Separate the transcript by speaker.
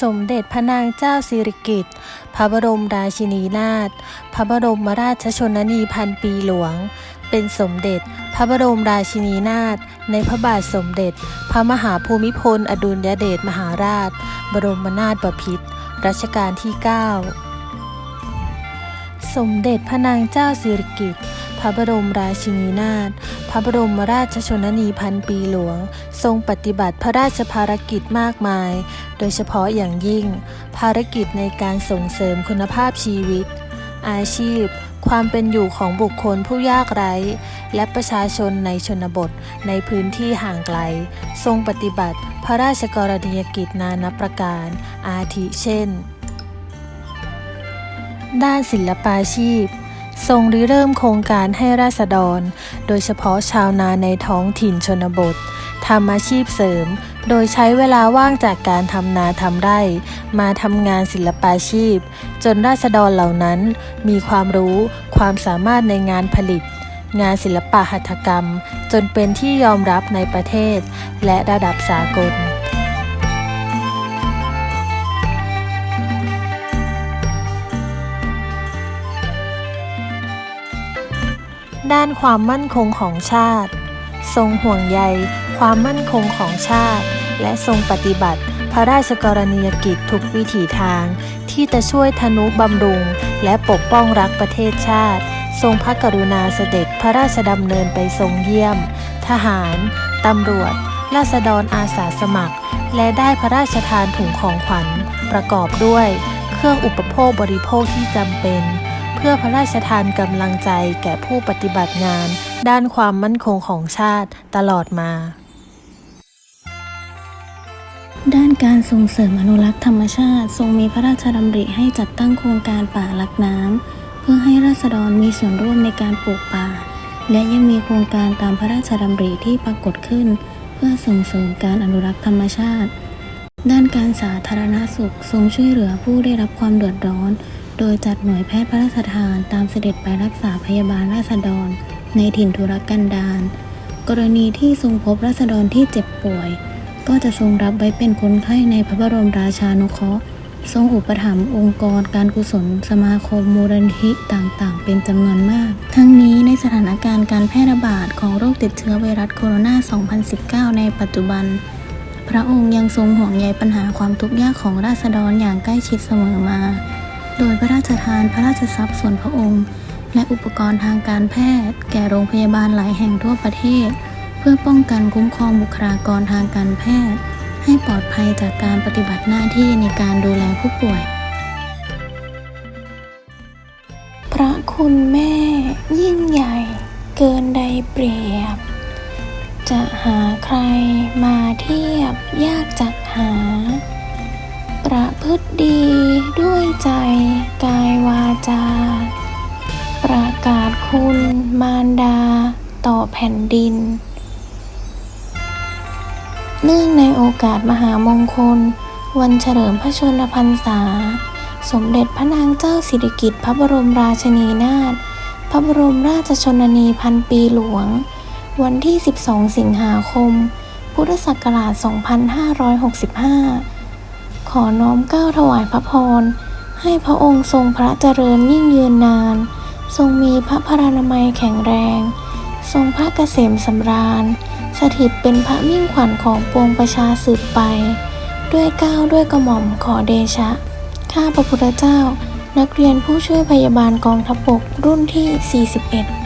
Speaker 1: สมเด็จพระนางเจ้าสิริกิติ์ พระบรมราชินีนาถ พระบรมราชชนนีพันปีหลวง เป็นสมเด็จพระบรมราชินีนาถในพระบาทสมเด็จ พระมหาภูมิพล อดุลยเดชมหาราช บรมนาถบพิตรรัชกาลที่ 9 สมเด็จพระนางเจ้าสิริกิติ์ พระบรมราชินีนาถ พระบรมราชชนนีพันปีหลวง ทรงปฏิบัติพระราชภารกิจมากมาย โดยเฉพาะอย่างยิ่ง ภารกิจในการส่งเสริมคุณภาพชีวิต อาชีพ ความเป็นอยู่ของบุคคลผู้ยากไร้ และประชาชนในชนบทในพื้นที่ห่างไกล ทรงปฏิบัติพระราชกรณียกิจนานับประการ อาทิเช่น ด้านศิลปาชีพ ทรงริเริ่มโครงการให้ราษฎร โดยเฉพาะชาวนาในท้องถิ่นชนบททำอาชีพเสริม โดยใช้เวลาว่างจากการทำนาทำไร่ มาทำงานศิลปาชีพ จนราษฎรเหล่านั้น มีความรู้ ความสามารถในงานผลิต งานศิลปะหัตถกรรม จนเป็นที่ยอมรับในประเทศ และระดับสากล ด้านความมั่นคงของชาติ ทรงห่วงใยความมั่นคงของชาติ และทรงปฏิบัติ พระราชกรณียกิจทุกวิถีทาง ที่จะช่วยทนุบำรุง และปกป้องรักประเทศชาติ ทรงพระกรุณาเสด็จพระราชดำเนินไปทรงเยี่ยม ทหาร ตำรวจ ราษฎรอาสาสมัคร และได้พระราชทานถุงของขวัญ ประกอบด้วย เครื่องอุปโภคบริโภคที่จำเป็น เพื่อพระราชทานกำลังใจแก่ผู้ปฏิบัติงาน ด้านความมั่นคงของชาติตลอดมา
Speaker 2: ด้านการส่งเสริมอนุรักษ์ธรรมชาติ ทรงมีพระราชดำริให้จัดตั้งโครงการป่ารักน้ำเพื่อให้ราษฎรมีส่วนร่วมในการปลูกป่า และยังมีโครงการตามพระราชดำริที่ปรากฏขึ้น เพื่อส่งเสริมการอนุรักษ์ธรรมชาติ ด้านการสาธารณสุข ทรงช่วยเหลือผู้ได้รับความเดือดร้อน โดยจัดหน่วยแพทย์พระราชทานตามเสด็จไปรักษาพยาบาลราษฎร ในถิ่นทุรกันดาร กรณีที่ทรงพบราษฎรที่เจ็บป่วย ก็จะทรงรับไว้เป็นคนไข้ในพระบรมราชานุเคราะห์ ทรงอุปถัมภ์องค์กรการกุศล สมาคมมูลนิธิต่างๆ เป็นจำนวนมาก ทั้งนี้ในสถานการณ์การแพร่ระบาดของโรคติดเชื้อไวรัสโคโรนา 2019 ในปัจจุบันพระองค์ยังทรงห่วงใยปัญหาความทุกข์ยากของราษฎรอย่างใกล้ชิดเสมอมา โดยพระราชทานพระราชทรัพย์ส่วนพระองค์ และอุปกรณ์ทางการแพทย์ แก่โรงพยาบาลหลายแห่งทั่วประเทศ เพื่อป้องกันคุ้มครองบุคลากรทางการแพทย์ ให้ปลอดภัยจากการปฏิบัติหน้าที่ในการดูแลผู้ป่วย พระคุณแม่ยิ่งใหญ่ เกินใดเปรียบ จะหาใครมาเทียบยากจักหา ประพฤติดีด้วย ใจกายวาจา ประกาศคุณมารดาต่อแผ่นดิน เนื่องในโอกาสมหามงคล วันเฉลิมพระชนพรรษา สมเด็จพระนางเจ้าสิริกิติ์พระบรมราชินีนาถพระบรมราชชนนีพันปีหลวง วันที่ 12 สิงหาคม พุทธศักราช 2565 ขอน้อมเกล้าถวายพระพร ให้พระองค์ทรงพระเจริญยิ่งยืนนาน ทรงมีพระพรานามัยแข็งแรง ทรงพระเกษมสำราญ สถิตเป็นพระมิ่งขวัญของปวงประชาสืบไป ด้วยก้าวด้วยกระหม่อมขอเดชะ ข้าพระพุทธเจ้า นักเรียนผู้ช่วยพยาบาลกองทัพบกรุ่นที่ 41